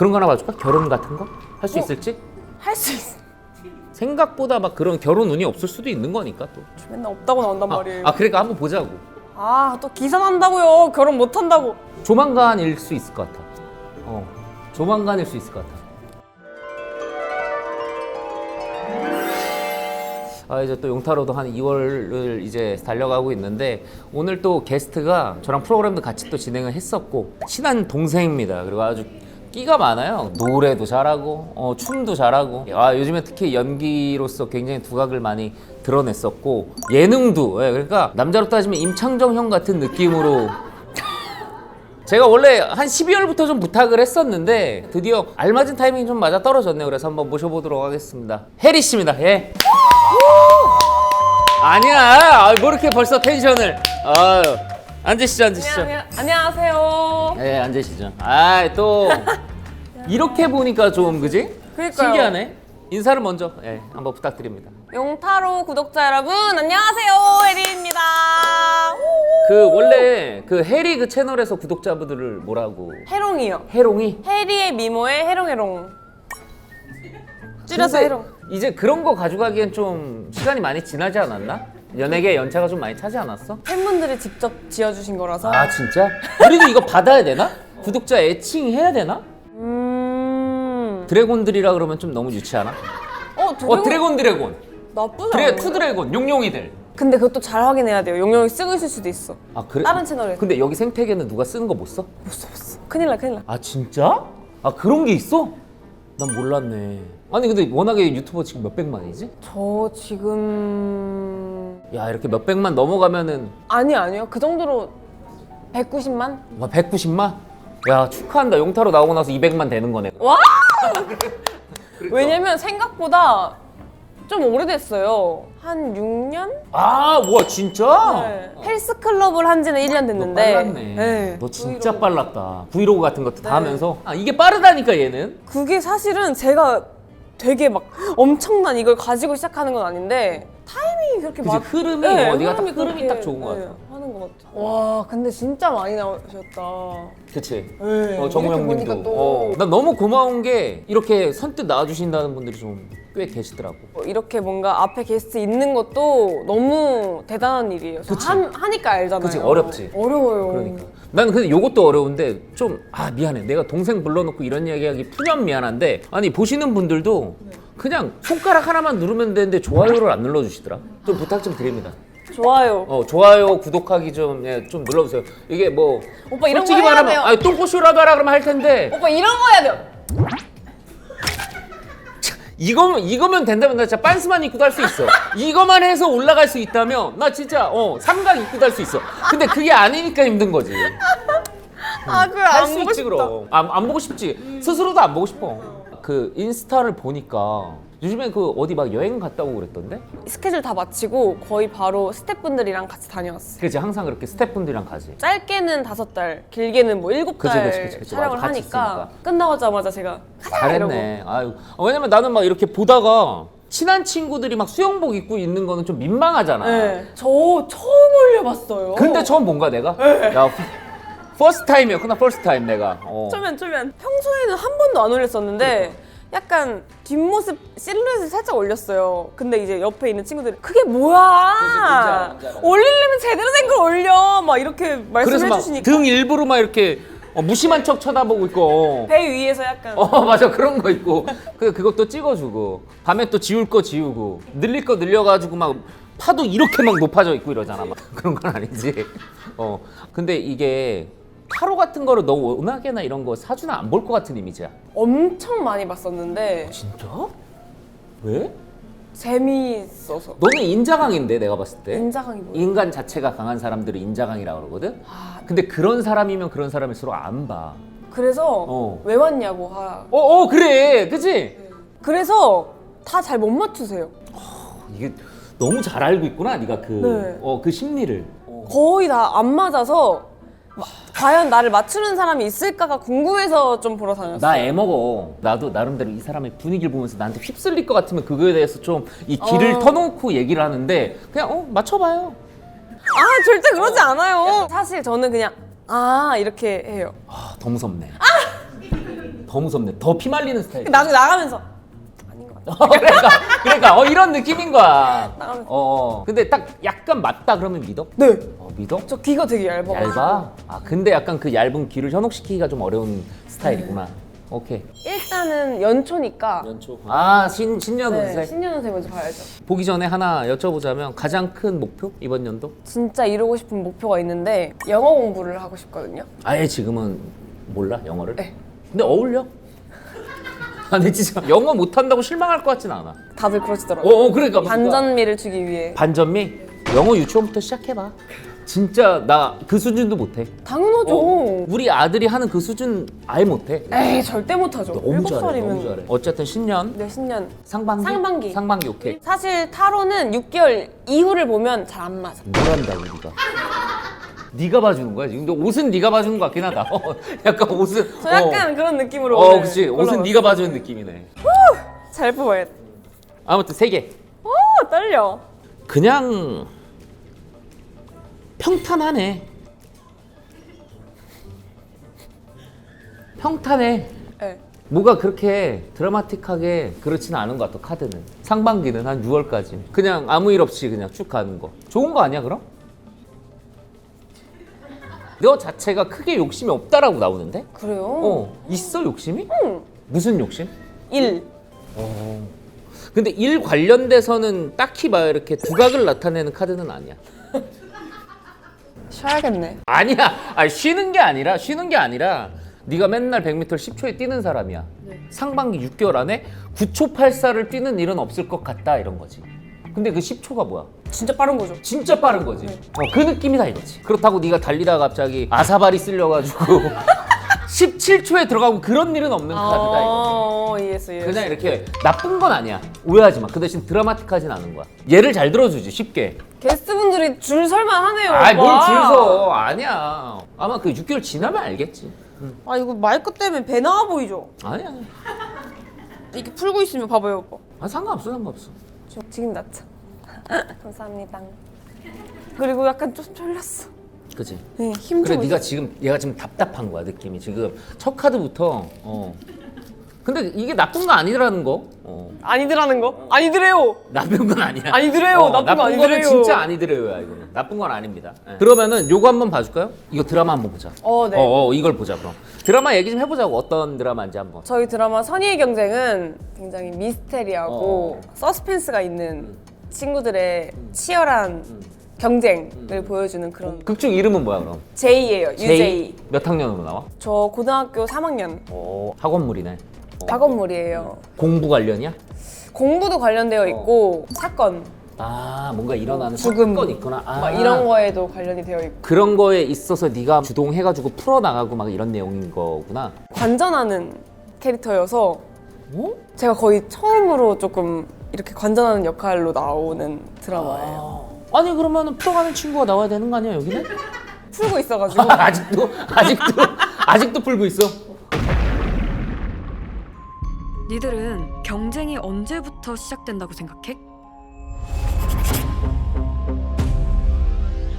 그런 거 하나 봐줄까? 결혼 같은 거? 할 수 어? 있을지? 할 수 있어. 생각보다 막 그런 결혼 운이 없을 수도 있는 거니까 또. 맨날 없다고 나온단 아, 말이에요. 아 그러니까 한번 보자고. 아, 또 기사 난다고요. 결혼 못 한다고. 조만간일 수 있을 것 같아. 어, 조만간일 수 있을 것 같아. 아 이제 또 용타로도 한 2월을 이제 달려가고 있는데 오늘 또 게스트가 저랑 프로그램도 같이 또 진행을 했었고 친한 동생입니다. 그리고 아주 끼가 많아요. 노래도 잘하고 어, 춤도 잘하고 아 요즘에 특히 연기로서 굉장히 두각을 많이 드러냈었고 예능도 예, 그러니까 남자로 따지면 임창정 형 같은 느낌으로 제가 원래 한 12월부터 좀 부탁을 했었는데 드디어 알맞은 타이밍이 좀 맞아 떨어졌네요. 그래서 한번 모셔보도록 하겠습니다. 혜리 씨입니다. 예. 아니야. 아, 뭐 이렇게 벌써 텐션을. 아유. 앉으시죠, 앉으시죠. 안녕, 안녕하세요. 예, 앉으시죠. 아, 또 이렇게 보니까 좀 그지? 그러니까요. 신기하네. 인사를 먼저 예, 한번 부탁드립니다. 용타로 구독자 여러분, 안녕하세요. 혜리입니다. 그 원래 그 해리 그 채널에서 구독자분들을 뭐라고? 해롱이요. 해롱이? 해리의 미모의 해롱해롱. 줄여서 근데 해롱. 이제 그런 거 가져가기엔 좀 시간이 많이 지나지 않았나? 연예계 연차가 좀 많이 차지 않았어? 팬분들이 직접 지어주신 거라서. 아 진짜? 우리도 이거 받아야 되나? 구독자 애칭 해야 되나? 음. 드래곤들이라 그러면 좀 너무 유치하나? 어, 드래곤. 어 드래곤 드래곤 나쁘지 드래 않아요. 투 드래곤 용용이들 근데 그것도 잘 확인해야 돼요. 용용이 쓰고 있을 수도 있어. 아 그래? 다른 채널에. 근데 여기 생태계는 누가 쓰는 거 못 써? 못 써, 못 써. 큰일 나, 큰일 나. 아 진짜? 아 그런 게 있어? 난 몰랐네 아니 근데 워낙에 유튜버 지금 몇 백만이지? 저 지금. 야 이렇게 몇 백만 넘어가면은 아니, 아니요. 그 정도로 190만? 와 190만? 야 축하한다 용타로 나오고 나서 200만 되는 거네 와! 왜냐면 생각보다 좀 오래됐어요. 한 6년? 아, 와 진짜? 네. 헬스클럽을 한 지는 1년 너 됐는데. 빨랐네. 네. 너 진짜. 빨랐다. 브이로그 같은 것도 다 네. 하면서. 아, 이게 빠르다니까 얘는. 그게 사실은 제가 되게 막 엄청난 이걸 가지고 시작하는 건 아닌데 타이밍이 그렇게 그치, 맞... 흐름이 어디가 딱 흐름이 딱 좋은 것 네, 같아. 하는 것 같아. 와, 근데 진짜 많이 나오셨다. 그치. 네, 어. 이렇게 보니까 또- 어, 난 너무 고마운 게 이렇게 선뜻 나와주신다는 분들이 좀 꽤 계시더라고. 어, 이렇게 뭔가 앞에 게스트 있는 것도 너무 대단한 일이에요. 저 그치. 한, 하니까 알잖아요. 그치, 어렵지. 어려워요. 그러니까. 나는 근데 요것도 어려운데 좀, 아, 미안해. 내가 동생 불러놓고 이런 이야기하기 푸념 미안한데, 아니, 보시는 분들도 그냥 손가락 하나만 누르면 되는데 좋아요를 안 눌러주시더라. 좀 부탁 좀 드립니다. 좋아요. 어 좋아요 구독하기 좀 예, 좀 눌러주세요. 이게 뭐 오빠 이런 거 솔직히 해야 말하면 돼요. 아니 똥꼬쇼라도 하라 그러면 할 텐데 오빠 이런 거 해야 돼요. 이거면 이거면 된다면 나 진짜 빤스만 입고도 할수 있어. 이거만 해서 올라갈 수 있다면 나 진짜 어 삼각 입고도 할수 있어. 근데 그게 아니니까 힘든 거지. 아, 그걸 할안 수 보고 있지 싶다. 그럼. 안, 안 보고 싶지. 스스로도 안 보고 싶어. 그 인스타를 보니까 요즘에 그 어디 막 여행 갔다 오고 그랬던데? 스케줄 다 마치고 거의 바로 스태프분들이랑 같이 다녀왔어요. 그지 항상 그렇게 스태프분들이랑 가지. 짧게는 다섯 달, 길게는 뭐 일곱 그치, 달 그치, 그치, 그치. 촬영을 맞아, 같이 하니까 있으니까. 끝나자마자 제가 가자 이러고 잘했네. 아유. 어, 왜냐면 나는 막 이렇게 보다가 친한 친구들이 막 수영복 입고 있는 거는 좀 민망하잖아. 네. 저 처음 올려봤어요. 근데 처음 본 거야 내가. 야, 퍼스트 타임이었구나. 퍼스트 타임 내가. 어. 초면 초면 평소에는 한 번도 안 올렸었는데 약간 뒷모습 실루엣을 살짝 올렸어요. 근데 이제 옆에 있는 친구들이 그게 뭔지 뭐야? 알아, 뭔지 알아. 올리려면 제대로 된 걸 올려. 막 이렇게 그래서 말씀해 막 주시니까 등 일부러 막 이렇게 어, 무심한 척 쳐다보고 있고. 배 위에서 약간 어 맞아 그런 거 있고 그 그것도 찍어주고 밤에 또 지울 거 지우고 늘릴 거 늘려가지고 막 파도 이렇게 막 높아져 있고 이러잖아 막 그런 건 아니지 어 근데 이게 타로 같은 거를 너 워낙에나 이런 거 사주나 안 볼 것 같은 이미지야. 엄청 많이 봤었는데 진짜? 왜? 재미있어서. 너는 인자강인데 내가 봤을 때. 인자강이 뭐야? 인간 자체가 강한 사람들을 인자강이라 그러거든? 아, 근데 그런 사람이면 그런 사람일수록 안 봐. 그래서 어. 왜 왔냐고 하. 어, 어 그래. 그치 그래서 다 잘 못 맞추세요. 이게 너무 잘 알고 있구나 네가 그 네. 어, 그 심리를. 거의 다 안 맞아서 마- 과연 나를 맞추는 사람이 있을까가 궁금해서 좀 보러 다녔어요. 나 애 먹어. 나도 나름대로 이 사람의 분위기를 보면서 나한테 휩쓸릴 것 같으면 그거에 대해서 좀 이 길을 어. 터놓고 얘기를 하는데 그냥 어 맞춰봐요. 아 절대 그러지 않아요. 사실 저는 그냥 아 이렇게 해요. 아, 더 무섭네. 더 무섭네. 더 피말리는 스타일. 나중에 나가면서 아닌 것 같아. 어, 그러니까 그러니까 어 이런 느낌인 거야. 나가면- 어. 근데 딱 약간 맞다 그러면 믿어? 네. 어, 믿어? 저 귀가 되게 얇아. 얇아? 아 근데 약간 그 얇은 귀를 현혹시키기가 좀 어려운 스타일이구나. 오케이. 일단은 연초니까. 연초. 아 신 신년 네, 운세. 신년운세 먼저 봐야죠. 보기 전에 하나 여쭤보자면 가장 큰 목표 이번 연도? 진짜 이루고 싶은 목표가 있는데 영어 공부를 하고 싶거든요. 아예 지금은 몰라 영어를? 네. 근데 어울려? 아니 진짜 영어 못한다고 실망할 것 같진 않아. 다들 그러시더라고요. 어, 어 그러니까 반전미를 주기 위해. 반전미 영어 유치원부터 시작해봐. 진짜 나 그 수준도 못해. 당연하죠. 어, 우리 아들이 하는 그 수준 아예 못해. 에이 절대 못하죠. 너무 일곱 잘해, 살이면. 너무 잘해. 어쨌든 신년 네 신년. 상반기. 상반기. 상반기 오케이. 사실 타로는 6개월 이후를 보면 잘 안 맞아. 뭘 한다고 네가? 네가 봐주는 거야 지금. 근데 옷은 네가 봐주는 것 같긴 하다. 어, 약간 옷은. 저 약간 그런 느낌으로. 어, 어 오늘 그렇지. 옷은 골라봤어요. 네가 봐주는 느낌이네. 잘 뽑아야 돼. 아무튼 세 개. 오 떨려. 그냥 평탄하네. 평탄해. 네. 뭐가 그렇게 드라마틱하게 그렇지는 않은 것 같아 카드는 상반기는 한 6월까지 그냥 아무 일 없이 그냥 쭉 가는 거 좋은 거 아니야 그럼? 너 자체가 크게 욕심이 없다라고 나오는데? 그래요? 어 있어 욕심이? 응. 무슨 욕심? 1. 근데 일 관련돼서는 딱히 막 이렇게 두각을 나타내는 카드는 아니야 쉬어야겠네. 아니야. 아니 쉬는 게 아니라 쉬는 게 아니라 네가 맨날 100m 10초에 뛰는 사람이야. 네. 상반기 6개월 안에 9초 84를 뛰는 일은 없을 것 같다 이런 거지. 근데 그 10초가 뭐야? 진짜 빠른 거죠. 진짜 빠른 거지. 네. 어, 그 느낌이다 이거지. 그렇다고 네가 달리다가 갑자기 아사바리 쓸려가지고 17초에 들어가고 그런 일은 없는 카드다 이거지. 어, 이해했어, 이해했어. 그냥 이렇게 나쁜 건 아니야. 오해하지 마 그 대신 드라마틱하진 않은 거야. 예를 잘 들어주지 쉽게. 게스트 분들이 줄 설만 하네요. 아이 뭘 오빠. 줄서 아니야 아마 그 6개월 지나면 알겠지 아, 이거 마이크 때문에 배 나와 보이죠? 아니야 이렇게 풀고 있으면 봐봐요, 오빠. 아 상관없어 상관없어 저 지금 낫죠? 감사합니다. 그리고 약간 좀 졸렸어. 그지 네, 힘 그래 좀. 네가 지금 얘가 지금 답답한 거야 느낌이 지금 첫 카드부터 어 근데 이게 나쁜 거 아니라는 거 어. 아니더라는 거? 아니더래요. 나쁜 건 아니야 아니더래요. 어, 나쁜 거 거는 아니더래요. 진짜 아니더래요야 이거는 나쁜 건 아닙니다 예. 그러면은 요거 한번 봐줄까요? 이거 드라마 한번 보자 어, 네. 어, 어 이걸 보자 그럼 드라마 얘기 좀 해보자고 어떤 드라마인지 한번 저희 드라마 선의의 경쟁은 굉장히 미스테리하고 어. 서스펜스가 있는 친구들의 치열한 경쟁을 보여주는 그런 극중 이름은 뭐야 그럼? 제이예요. 유제이. 몇 학년으로 나와? 저 고등학교 3학년 오 학원물이네 어. 학원물이에요. 공부 관련이야? 공부도 관련되어 있고 사건 아 뭔가 일어나는 죽음. 사건 있구나 아. 막 이런 거에도 관련이 되어 있고 그런 거에 있어서 네가 주동해가지고 풀어나가고 막 이런 내용인 거구나 관전하는 캐릭터여서 어? 제가 거의 처음으로 조금 이렇게 관전하는 역할로 나오는 드라마예요. 아니 그러면은 풀어가는 친구가 나와야 되는 거 아니야 여기는? 풀고 있어가지고 아직도 아직도 아직도 풀고 있어? 니들은 경쟁이 언제부터 시작된다고 생각해?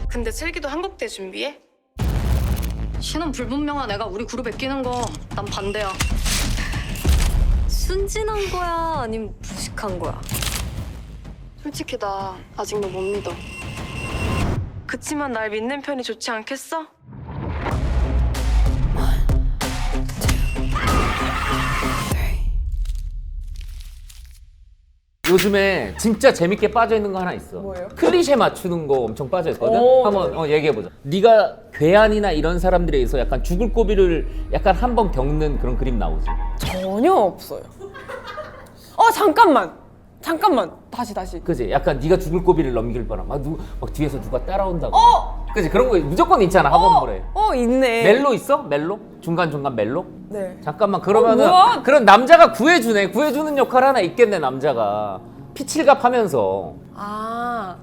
근데 슬기도 한국대 준비해? 신은 불분명한 애가 우리 그룹에 끼는 거 난 반대야. 순진한 거야? 아니면 무식한 거야? 솔직히 나 아직 너 못 믿어. 그치만 날 믿는 편이 좋지 않겠어? 요즘에 진짜 재밌게 빠져 있는 거 하나 있어. 뭐예요? 클리셰 맞추는 거 엄청 빠져 있거든. 오, 한번 어, 얘기해 보자. 네가 괴한이나 이런 사람들에 의해서 약간 죽을 고비를 약간 한 번 겪는 그런 그림 나오지. 전혀 없어요. 어 잠깐만 잠깐만 다시 다시 그지? 약간 네가 죽을 고비를 넘길 뻔한 막, 누, 막 뒤에서 누가 따라온다고. 어! 그지? 그런 거 무조건 있잖아 학원물에. 어, 어 있네 멜로 있어? 멜로? 중간 중간 멜로? 네 잠깐만 그러면은 어, 뭐야? 그런 남자가 구해주네 구해주는 역할 하나 있겠네 남자가 피칠갑 하면서 아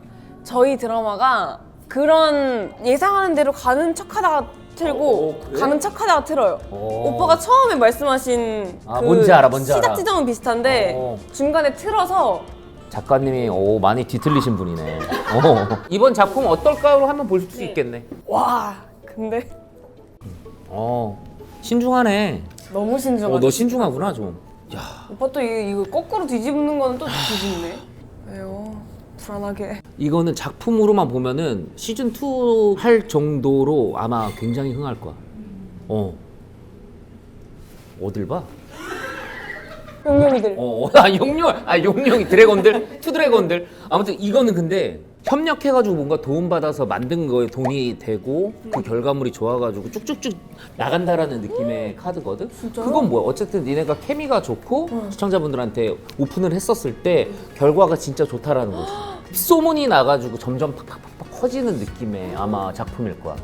저희 드라마가 그런 예상하는 대로 가는 척하다가 틀고 어, 어, 그래? 가는 척하다가 틀어요. 오. 오빠가 처음에 말씀하신 아, 그 뭔지 알아, 뭔지 시작 알아. 지점은 비슷한데 어. 중간에 틀어서 작가님이 오 많이 뒤틀리신 분이네 어. 이번 작품 어떨까로 한번 볼 수 있겠네 와 근데 어 신중하네 너무 신중하다. 어, 너 신중하구나 좀. 야, 오빠 또 이거, 이거 거꾸로 뒤집는 거는 또 뒤집네. 왜요? 불안하게. 이거는 작품으로만 보면은 시즌 2 할 정도로 아마 굉장히 흥할 거야. 어. 어딜 봐? 용용이들. 어, 아 용룡, 아 용룡이 드래곤들, 투 드래곤들. 아무튼 이거는 근데 협력해가지고 뭔가 도움 받아서 만든 거에 돈이 되고 그 결과물이 좋아가지고 쭉쭉쭉 나간다라는 느낌의 카드거든. 진짜요? 그건 뭐야? 어쨌든 니네가 케미가 좋고 시청자분들한테 오픈을 했었을 때 결과가 진짜 좋다라는 거지. 소문이 나가지고 점점 팍팍팍팍 커지는 느낌의 아마 작품일 거야.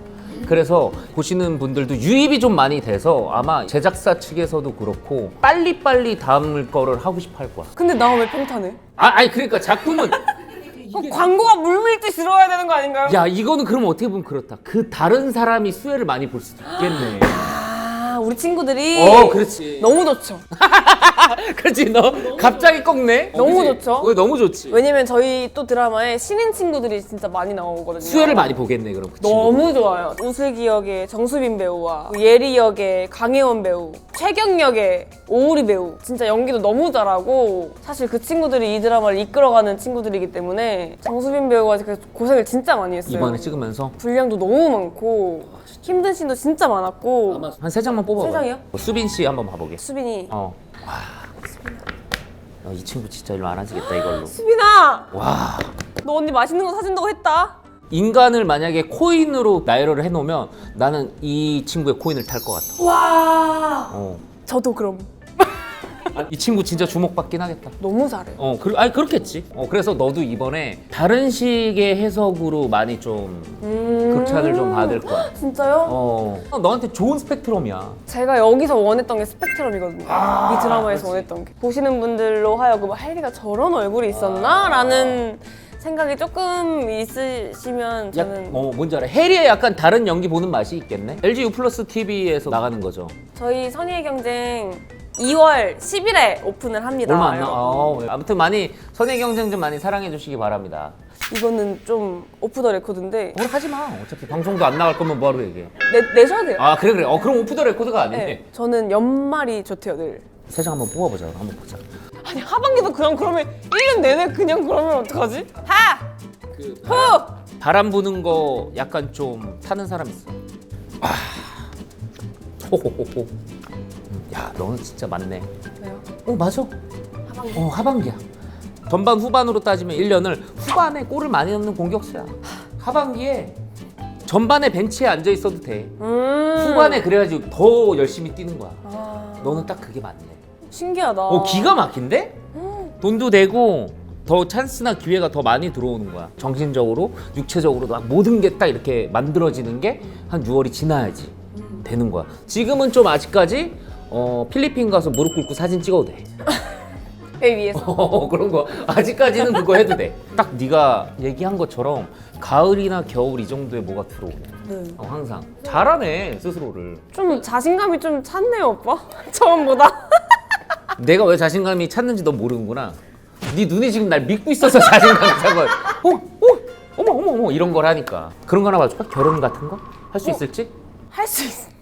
그래서 보시는 분들도 유입이 좀 많이 돼서 아마 제작사 측에서도 그렇고 빨리빨리 다음 거를 하고 싶어 할 거야. 근데 나 왜 평타네? 아, 아니 그러니까 작품은 어, 광고가 물밀듯 들어와야 되는 거 아닌가요? 야 이거는 그럼 어떻게 보면 그렇다. 그 다른 사람이 수혜를 많이 볼 수도 있겠네. 아, 우리 친구들이 어, 그렇지. 너무 좋죠. 그렇지 너 갑자기 꺾네. 너무 그치? 좋죠. 그거 너무 좋지. 왜냐면 저희 또 드라마에 신인 친구들이 진짜 많이 나오거든요. 수혜를 많이 보겠네 그럼. 그 친구. 너무 좋아요. 우슬기 역의 정수빈 배우와 예리 역의 강혜원 배우, 최경 역의 오우리 배우. 진짜 연기도 너무 잘하고 사실 그 친구들이 이 드라마를 이끌어가는 친구들이기 때문에 정수빈 배우가 그 고생을 진짜 많이 했어요. 이번에 찍으면서 분량도 너무 많고 힘든 씬도 진짜 많았고 한 세 장만 뽑 아봐. 세 장이요? 수빈 씨 한번 봐보게. 수빈이 어. 와. 어, 이 친구 진짜 일로 안 하지겠다 이걸로. 수빈아 와. 너 언니 맛있는 거 사준다고 했다. 인간을 만약에 코인으로 나열을 해놓으면 나는 이 친구의 코인을 탈 것 같아. 와 어. 저도 그럼 아, 이 친구 진짜 주목받긴 하겠다. 너무 잘해. 어, 그, 아니 그렇겠지. 어, 그래서 너도 이번에 다른 식의 해석으로 많이 좀 음... 극찬을 좀 받을 거야. 진짜요? 어, 너한테 좋은 스펙트럼이야. 제가 여기서 원했던 게 스펙트럼이거든요. 아, 이 드라마에서 그렇지. 원했던 게 보시는 분들로 하여금 혜리가 저런 얼굴이 있었나 라는 생각이 조금 있으시면 약, 저는 어, 뭔지 알아? 해리의 약간 다른 연기 보는 맛이 있겠네. LG U 플러스 TV에서 나가는 거죠. 저희 선의의 경쟁 2월 10일에 오픈을 합니다. 얼마 안 나. 어, 아무튼 많이 선의 경쟁 좀 많이 사랑해 주시기 바랍니다. 이거는 좀 오프 더 레코드인데 뭘 하지 마. 어차피 방송도 안 나갈 거면 뭐하러 얘기해. 내, 내셔야 돼요. 아 그래 그래. 어 그럼 오프 더 레코드가 아니네. 네. 저는 연말이 좋대요 늘. 세장 한번 뽑아보자. 한번 보자. 아니 하반기도 그냥 그러면 1년 내내 그냥 그러면 어떡하지? 하! 그 후! 바람 부는 거 약간 좀 타는 사람 있어. 아. 호호호호. 음, 야, 너는 진짜 맞네. 왜요? 어, 맞아. 하반기. 어, 하반기야. 전반 후반으로 따지면 1년을 후반에 골을 많이 넣는 공격수야. 하반기에 전반에 벤치에 앉아 있어도 돼. 음. 후반에 그래야지 더 열심히 뛰는 거야. 아, 너는 딱 그게 맞네. 신기하다. 어, 기가 막힌데? 돈도 되고 더 찬스나 기회가 더 많이 들어오는 거야. 정신적으로, 육체적으로 막 모든 게 딱 이렇게 만들어지는 게 한 6월이 지나야지 되는 거야. 지금은 좀 아직까지 어, 필리핀 가서 무릎 꿇고 사진 찍어도 돼. 배 위에서. 어, 그런 거 아직까지는 그거 해도 돼. 딱 네가 얘기한 것처럼 가을이나 겨울 이 정도에 뭐가 들어오네. 네. 어, 항상 잘하네 스스로를. 좀 자신감이 좀 찼네요, 오빠. 처음보다. 내가 왜 자신감이 찼는지 넌 모르는구나. 네 눈이 지금 날 믿고 있어서 자신감이 찬 거야. 어, 어, 어머, 어머, 어머 이런 걸 하니까. 그런 거 하나 봐줄까? 결혼 같은 거? 할 수 있을지? 할 수 있어.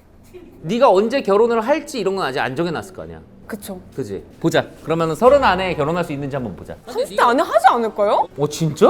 네가 언제 결혼을 할지 이런 건 아직 안 정해놨을 거 아니야. 그쵸. 그지? 보자. 그러면은 서른 안에 결혼할 수 있는지 한번 보자. 30대 안에 하지 않을까요? 어 진짜?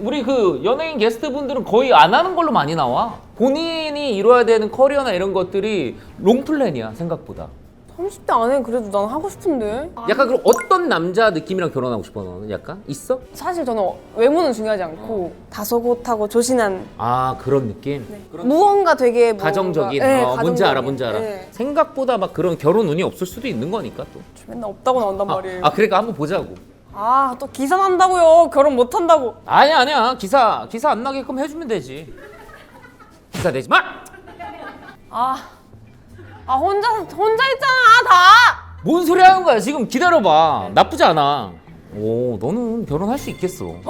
우리 그 연예인 게스트분들은 거의 안 하는 걸로 많이 나와. 본인이 이뤄야 되는 커리어나 이런 것들이 롱플랜이야 생각보다. 30대 안에 그래도 난 하고 싶은데. 약간 그럼 어떤 남자 느낌이랑 결혼하고 싶어 너는? 약간 있어? 사실 저는 외모는 중요하지 않고 다소곳하고 조신한 아 그런 느낌? 무언가 되게 뭔가- 가정적인. 네, 어, 뭔지 알아, 가정적인. 뭔지 알아. 네. 생각보다 막 그런 결혼 운이 없을 수도 있는 거니까 또. 맨날 없다고 나온단 아, 말이에요. 아 그러니까 한번 보자고. 아, 또 기사 난다고요. 결혼 못 한다고. 아니야 아니야 기사 기사 안 나게끔 해주면 되지. 기사 내지 마. 아. 아, 혼자 혼자 있잖아, 다. 뭔 소리 하는 거야 지금 기다려봐 나쁘지 않아 오 너는 결혼할 수 있겠어 어,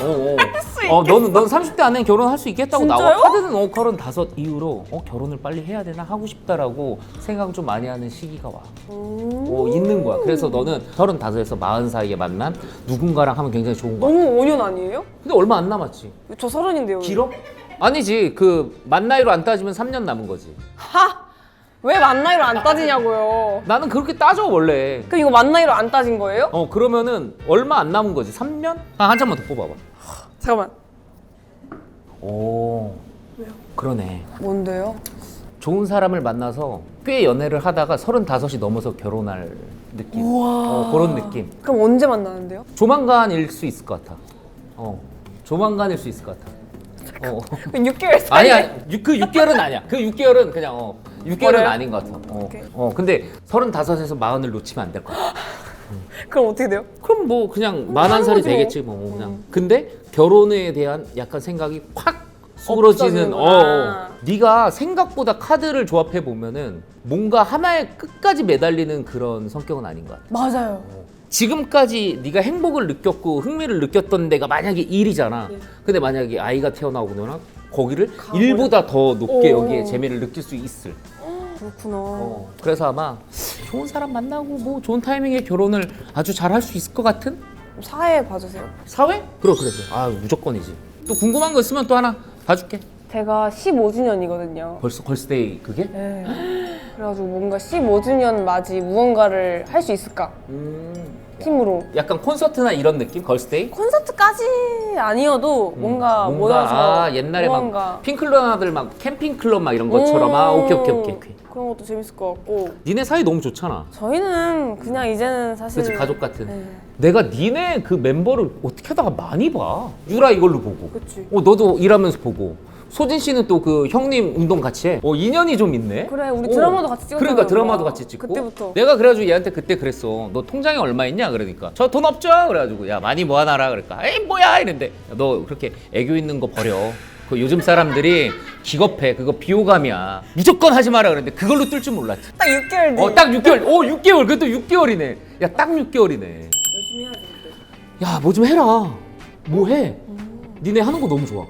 어. 어 너는 넌 30대 안에 결혼할 수 있겠다고 나와 진짜요? 카드는 어35 이후로 어 결혼을 빨리 해야 되나 하고 싶다라고 생각을 좀 많이 하는 시기가 와 어, 있는 거야 그래서 너는 35에서 40 사이에 만난 누군가랑 하면 굉장히 좋은 거야 너무 5년 아니에요? 근데 얼마 안 남았지 저 서른인데요. 길어? 아니지 그 만 나이로 안 따지면 3년 남은 거지 하. 왜 만 나이로 안 따지냐고요. 나는 그렇게 따져 원래. 그럼 이거 만 나이로 안 따진 거예요? 어 그러면은 얼마 안 남은 거지. 3년? 아, 한 잔만 더 뽑아봐. 잠깐만. 오. 그러네. 뭔데요? 좋은 사람을 만나서 꽤 연애를 하다가 35이 넘어서 결혼할 느낌. 어, 그런 느낌. 그럼 언제 만나는데요? 조만간일 수 있을 것 같아. 어. 조만간일 수 있을 것 같아. 어. 그럼 6개월 사이. 아니야. 유- 그 6개월은 아니야. 그 6개월은 그냥 어. 6개월은 버려요? 아닌 것 같아. 어. 오케이. 어. 근데 35에서 40을 놓치면 안 될 것 같아. 그럼 어떻게 돼요? 그럼 뭐 그냥 하는 만한 살이 거지 뭐. 되겠지 뭐 그냥. 근데 결혼에 대한 약간 생각이 확 수그러지는 어, 없어지는구나. 어. 네가 생각보다 카드를 조합해 보면은 뭔가 하나에 끝까지 매달리는 그런 성격은 아닌 것 같아. 맞아요. 지금까지 네가 행복을 느꼈고 흥미를 느꼈던 데가 만약에 일이잖아. 네. 근데 만약에 아이가 태어나고 그러면 거기를 일보다 더 높게 오. 여기에 재미를 느낄 수 있을. 그렇구나. 어, 그래서 아마 좋은 사람 만나고 뭐 좋은 타이밍에 결혼을 아주 잘 할 수 있을 것 같은 사회 봐주세요. 사회? 그래 그래 그래. 아 무조건이지. 또 궁금한 거 있으면 또 하나 봐줄게. 제가 15주년이거든요. 벌써 걸스데이 그게? 네. 그래가지고 뭔가 15주년 맞이 무언가를 할 수 있을까? 음, 팀으로. 약간 콘서트나 이런 느낌? 걸스데이? 콘서트까지 아니어도 뭔가, 모여서 아 옛날에 막 핑클럽들 막 캠핑 클럽 막 이런 것처럼 아 음, 오케이 오케이 오케이 오케이. 그런 것도 재밌을 것 같고 니네 사이 너무 좋잖아. 저희는 그냥 이제는 사실 그치 가족 같은. 네. 내가 니네 그 멤버를 어떻게 하다가 많이 봐. 유라 이걸로 보고. 그치. 어 너도 일하면서 보고. 소진 씨는 또 그 형님 운동 같이 해. 어 인연이 좀 있네. 그래 우리 어. 드라마도 같이 찍었잖아 그러니까 드라마도 같이 찍고. 그때부터 내가 그래가지고 얘한테 그때 그랬어. 너 통장에 얼마 있냐? 그러니까 저 돈 없죠. 그래가지고 야 많이 모아놔라. 그러니까 에이 뭐야 이랬는데 너 그렇게 애교 있는 거 버려. 그 요즘 사람들이 기겁해. 그거 비호감이야. 무조건 하지 마라 그랬는데 그걸로 뜰 줄 몰랐지. 딱 6개월 뒤 어 딱 6개월. 오 6개월. 그것도 6개월이네. 야 딱 6개월이네. 열심히 해야지 야 뭐 좀 해라. 뭐 해? 니네 하는 거 너무 좋아.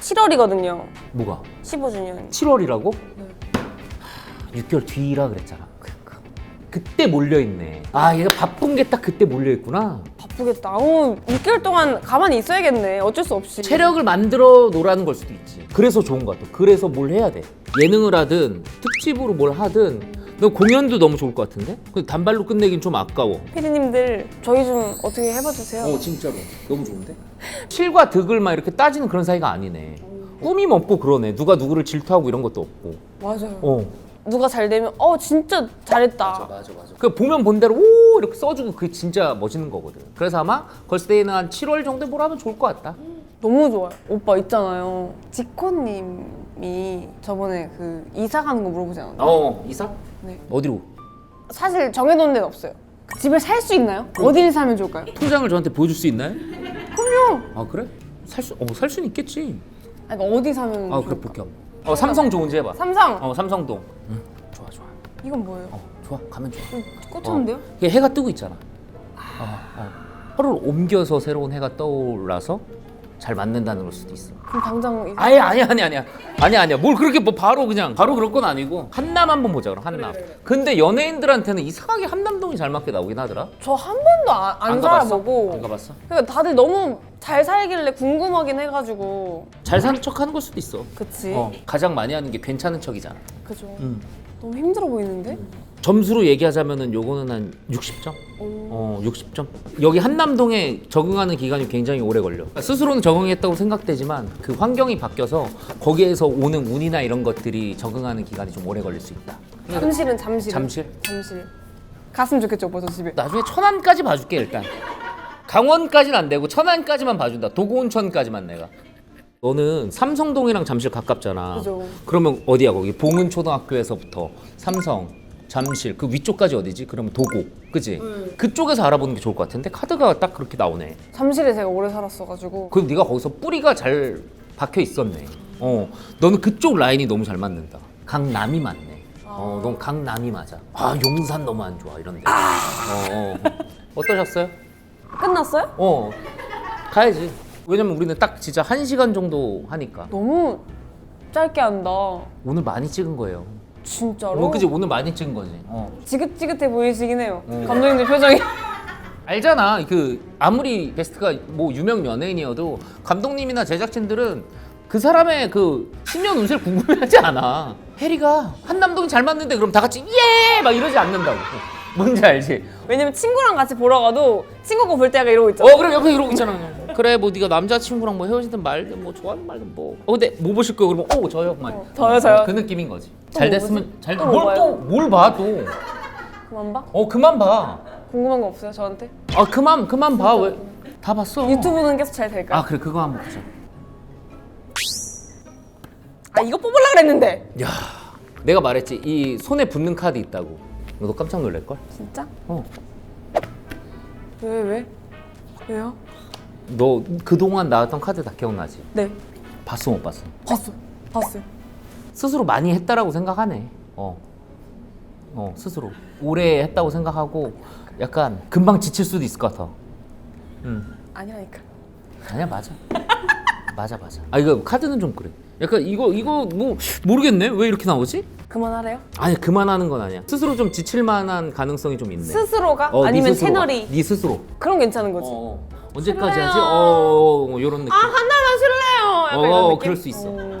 7월이거든요 뭐가? 15주년 7월이라고? 6개월 뒤라 그랬잖아. 그때 몰려있네. 아, 얘가 바쁜 게 딱 그때 몰려있구나. 바쁘겠다 어 6개월 동안 가만히 있어야겠네 어쩔 수 없이 체력을 만들어 놓으라는 걸 수도 있지. 그래서 좋은 것 같아. 그래서 뭘 해야 돼. 예능을 하든, 특집으로 뭘 하든, 너 공연도 너무 좋을 것 같은데? 근데 단발로 끝내긴 좀 아까워. 피디님들 저희 좀 어떻게 해봐 주세요 어, 진짜로. 너무 좋은데? 실과 득을 막 이렇게 따지는 그런 사이가 아니네. 꾸밈 없고 그러네. 누가 누구를 질투하고 이런 것도 없고. 맞아요 어. 누가 잘 되면 어 진짜 잘했다 맞아 맞아. 그 보면 본 대로 오 이렇게 써주고 그게 진짜 멋있는 거거든. 그래서 아마 걸스데이는 한 7월 정도에 뭘 하면 좋을 것 같다. 너무 좋아요 오빠 있잖아요 지코님 이 저번에 그 이사 가는 거 물어보지 않았나요? 어 이사? 네. 어디로? 사실 정해놓은 데는 없어요 그 집을 살 수 있나요? 어디를 살면 좋을까요? 통장을 저한테 보여줄 수 있나요? 그럼요 아 그래? 살 수, 어, 살 수는 있겠지. 아니, 그러니까 어디 사면 아 좋을까? 그래 볼게 한번. 어 삼성 좋은지 해봐. 삼성 어 삼성동. 응 좋아 좋아. 이건 뭐예요? 어 좋아 가면 좋아. 꽂혔는데요? 이게 해가 뜨고 있잖아. 어, 어. 하루를 옮겨서 새로운 해가 떠올라서 잘 맞는다는 걸 수도 있어. 그럼 당장 이사 아예 아니 아니 아니야. 아니 아니야. 뭘 그렇게 뭐 바로 그냥 바로 그럴 건 아니고 한남 한번 보자 그럼 한남. 근데 연예인들한테는 이상하게 한남동이 잘 맞게 나오긴 하더라. 저 한 번도 안, 안 가봤어? 살아보고. 안 가봤어? 그러니까 다들 너무 잘 살길래 궁금하긴 해가지고. 잘 사는 척 하는 걸 수도 있어. 그치. 어, 가장 많이 하는 게 괜찮은 척이잖아. 그죠. 음. 너무 힘들어 보이는데? 점수로 얘기하자면은 요거는 한 60점? 어 60점. 여기 한남동에 적응하는 기간이 굉장히 오래 걸려. 스스로는 적응했다고 생각되지만 그 환경이 바뀌어서 거기에서 오는 운이나 이런 것들이 적응하는 기간이 좀 오래 걸릴 수 있다. 잠실은 잠실. 잠실? 잠실. 갔으면 좋겠죠 오빠 저 집에. 나중에 천안까지 봐줄게 일단. 강원까지는 안 되고 천안까지만 봐준다. 도구온천까지만 내가. 너는 삼성동이랑 잠실 가깝잖아. 그죠. 그러면 어디야 거기? 봉은초등학교에서부터 삼성 잠실 그 위쪽까지 어디지? 그러면 도구 그지? 그쪽에서 알아보는 게 좋을 것 같은데 카드가 딱 그렇게 나오네. 잠실에 제가 오래 살았어가지고. 그럼 네가 거기서 뿌리가 잘 박혀 있었네. 어 너는 그쪽 라인이 너무 잘 맞는다. 강남이 맞네. 어, 넌 강남이 맞아. 아, 용산 너무 안 좋아, 이런데. 어, 어. 어떠셨어요? 끝났어요? 어 가야지. 왜냐면 우리는 딱 진짜 한 시간 정도 하니까. 너무 짧게 한다. 오늘 많이 찍은 거예요 진짜로? 어 그지 오늘 많이 찍은 거지 어. 지긋지긋해 보이시긴 해요 어. 감독님들 표정이 알잖아 그 아무리 베스트가 뭐 유명 연예인이어도 감독님이나 제작진들은 그 사람의 그 신년 운세를 궁금해하지 않아. 해리가 한남동이 잘 맞는데 그럼 다 같이 예! 막 이러지 않는다고. 뭔지 알지? 왜냐면 친구랑 같이 보러 가도 친구 거 볼때 약간 이러고 있잖아. 어 그래 옆에 이러고 있잖아. 그래 뭐 네가 남자친구랑 뭐 헤어지든 말든 뭐 좋아하든 말든 뭐. 어 근데 뭐 보실 거예요? 그러면 오 저요. 막. 어, 저요, 저요. 그 느낌인 거지. 잘뭐 됐으면? 잘. 또뭐 봐요? 뭘또뭘 봐 또. 그만 봐. 어 그만 봐. 궁금한 거 없어요 저한테? 아 그만 그만 봐 왜? 다 봤어. 유튜브는 계속 잘 될까요? 아 그래 그거 한번 보자. 아 이거 뽑으려 그랬는데. 야 내가 말했지 이 손에 붙는 카드 있다고. 너 깜짝 놀랄 걸? 진짜? 어. 왜 왜? 왜요? 너 그동안 나왔던 카드 다 기억나지? 네. 봤어 못 봤어? 봤어. 봤어요. 스스로 많이 했다라고 생각하네. 어. 어 스스로 오래 했다고 생각하고 약간 금방 지칠 수도 있을 것 같아. 음 아니라니까. 아니야 맞아. 맞아 맞아. 아 이거 카드는 좀 그래. 약간 이거 이거 뭐 모르겠네 왜 이렇게 나오지? 그만하래요? 아니 그만하는 건 아니야. 스스로 좀 지칠 만한 가능성이 좀 있네. 스스로가? 어, 네 아니면 스스로가. 채널이? 네 스스로. 그럼 괜찮은 거지. 어, 언제까지. 하지? 어, 이런 느낌. 아한 달만 쉴래요. 약간 어, 이런 어, 느낌? 그럴 수 있어. 어.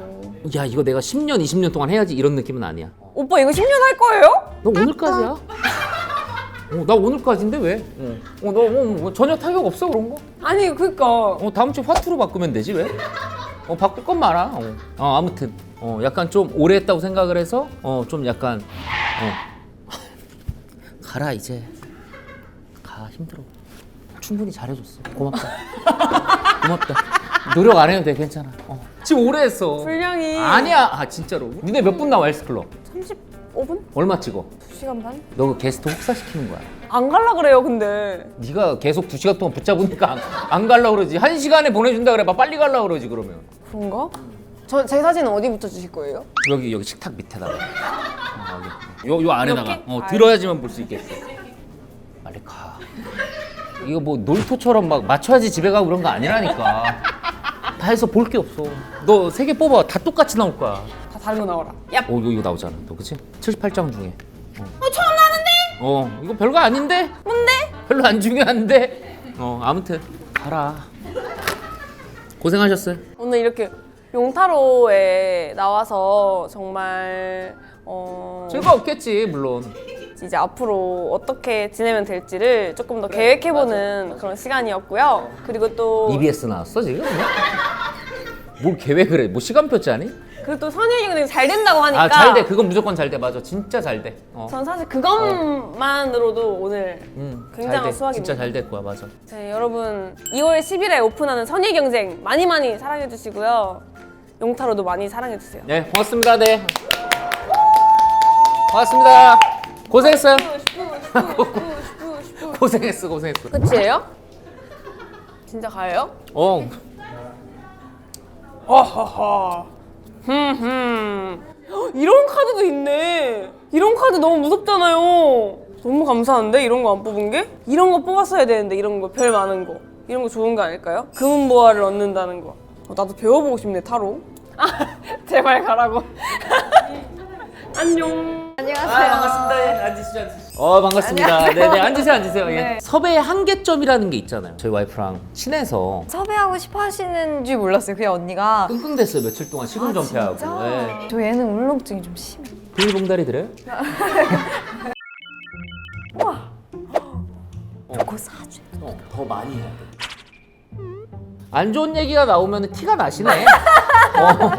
야 이거 내가 10년, 20년 동안 해야지 이런 느낌은 아니야. 오빠 이거 10년 할 거예요? 너 오늘까지야? 어, 나 오늘까지인데 왜? 어, 어, 너 뭐, 뭐 전혀 타격 없어 그런 거? 아니 그니까 어, 다음 주 화투로 바꾸면 되지 왜? 어, 바꿀 건 말아. 어, 어, 아무튼 어, 약간 좀 오래 했다고 생각을 해서 어, 좀 약간 어. 가라 이제. 가 힘들어. 충분히 잘해줬어. 고맙다. 고맙다. 노력 안 해도 돼 괜찮아. 어. 지금 오래 했어. 분량이 아니야. 아 진짜로. 니네 몇 분 나와 헬스클럽? 35분? 얼마 찍어? 2시간 반? 너 그 게스트 혹사시키는 거야. 안 갈라 그래요 근데 네가 계속 두 시간 동안 붙잡으니까 안, 안 갈라 그러지. 한 시간에 보내준다 그래. 막 빨리 갈라 그러지 그러면. 그런가? 저 제 사진은 어디 붙여주실 거예요? 여기 여기 식탁 밑에다가. 어, 여기. 요, 요 안에다가. 이렇게? 어, 아, 들어야지만 볼 수 있겠어. 빨리 가. 이거 뭐 놀토처럼 막 맞춰야지 집에 가고 그런 거 아니라니까. 다 해서 볼 게 없어. 너 세 개 뽑아. 다 똑같이 나올 거야. 다 다른 거 나와라 야 어, 이거, 이거 나오잖아. 너 그치? 78장 중에. 어. 처음 나는데? 어, 이거 별거 아닌데? 뭔데? 별로 안 중요한데? 어, 아무튼 가라. 고생하셨어요. 오늘 이렇게 용타로에 나와서 정말 어 즐거웠겠지, 물론. 이제 앞으로 어떻게 지내면 될지를 조금 더 계획해보는 그런 시간이었고요. 그리고 또 EBS 나왔어, 지금? 뭐? 뭘 계획을 해? 뭐 시간표 짜니? 그리고 또 선희 형이 잘 된다고 하니까 아, 잘 돼. 그건 무조건 잘 돼. 맞아. 진짜 잘 돼. 어. 전 사실 그것만으로도 오늘 음, 잘 굉장한 돼. 수확입니다. 진짜 잘 될 거야, 맞아. 네, 여러분 2월 10일에 오픈하는 선희 경쟁 많이 많이 사랑해 주시고요. 용타로도 많이 사랑해 주세요. 네, 고맙습니다. 네. 고맙습니다. 고생했어요. 고생했어, 고생했어. 끝이에요? 진짜 가요? 어. 흠흠. 이런 카드도 있네. 이런 카드 너무 무섭잖아요. 너무 감사한데 이런 거 안 뽑은 게? 이런 거 뽑았어야 되는데 이런 거 별 많은 거. 이런 거 좋은 거 아닐까요? 금은 보화를 얻는다는 거. 어, 나도 배워보고 싶네 타로. 아, 제발 가라고. 안녕. 반갑습니다. 앉으시죠, 앉으시죠. 어, 반갑습니다. 네, 네, 앉으세요, 앉으세요. 예. 섭외의 한계점이라는 게 있잖아요. 저희 와이프랑 친해서 섭외하고 싶어 하시는 줄 몰랐어요. 그냥 언니가 끙끙댔어요, 며칠 동안 시금 전폐하고. 네. 저 얘는 울렁증이 좀 심해. 비닐봉다리 드려요? 그거 사줘. 어, 더 많이 해야 돼. 안 좋은 얘기가 나오면 티가 나시네. 어.